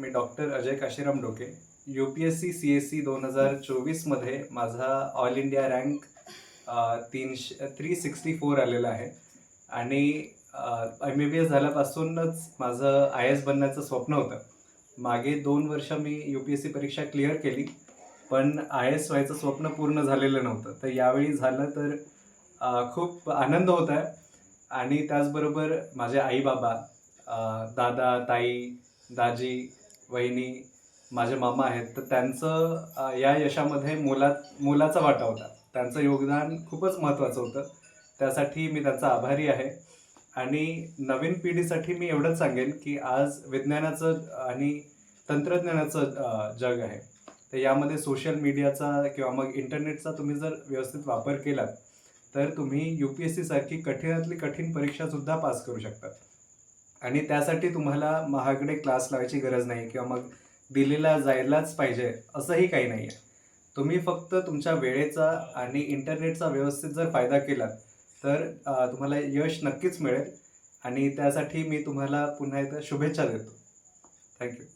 मी doctor Ajay Kashiram Doke U P S C C S C दोन हजार चोवीसमध्ये माझा ऑल इंडिया रँक तीनशे थ्री सिक्स्टी फोर आलेला आहे. आणि एम बी बी एस झाल्यापासूनच माझं आय एस बनण्याचं स्वप्न होतं. मागे दोन वर्ष मी यू पी एस सी परीक्षा क्लिअर केली पण आय एस व्हायचं स्वप्न पूर्ण झालेलं नव्हतं. तर यावेळी झालं तर खूप आनंद होत आहे. आणि त्याचबरोबर माझे आई बाबा दादा ताई दाजी वहिनी माझे मामा आहेत तर त्यांचं या यशामध्ये मोलात मोलाचा वाटा होता. त्यांचं योगदान खूपच महत्त्वाचं होतं. त्यासाठी मी त्यांचा आभारी आहे. आणि नवीन पिढीसाठी मी एवढंच सांगेन की आज विज्ञानाचं आणि तंत्रज्ञानाचं जग आहे. तर यामध्ये सोशल मीडियाचा किंवा मग इंटरनेटचा तुम्ही जर व्यवस्थित वापर केलात तर तुम्ही यू पी एस सीसारखी कठीणातली कठीण परीक्षासुद्धा पास करू शकता आणि त्यासाठी तुम्हाला महागडे क्लास लावायची गरज नाही किंवा मग दिल्लीला जायलाच पाहिजे असंही काही नाही आहे. तुम्ही फक्त तुमच्या वेळेचा आणि इंटरनेटचा व्यवस्थित जर फायदा केलात तर तुम्हाला यश नक्कीच मिळेल आणि त्यासाठी मी तुम्हाला पुन्हा एकदा शुभेच्छा देतो. थँक्यू.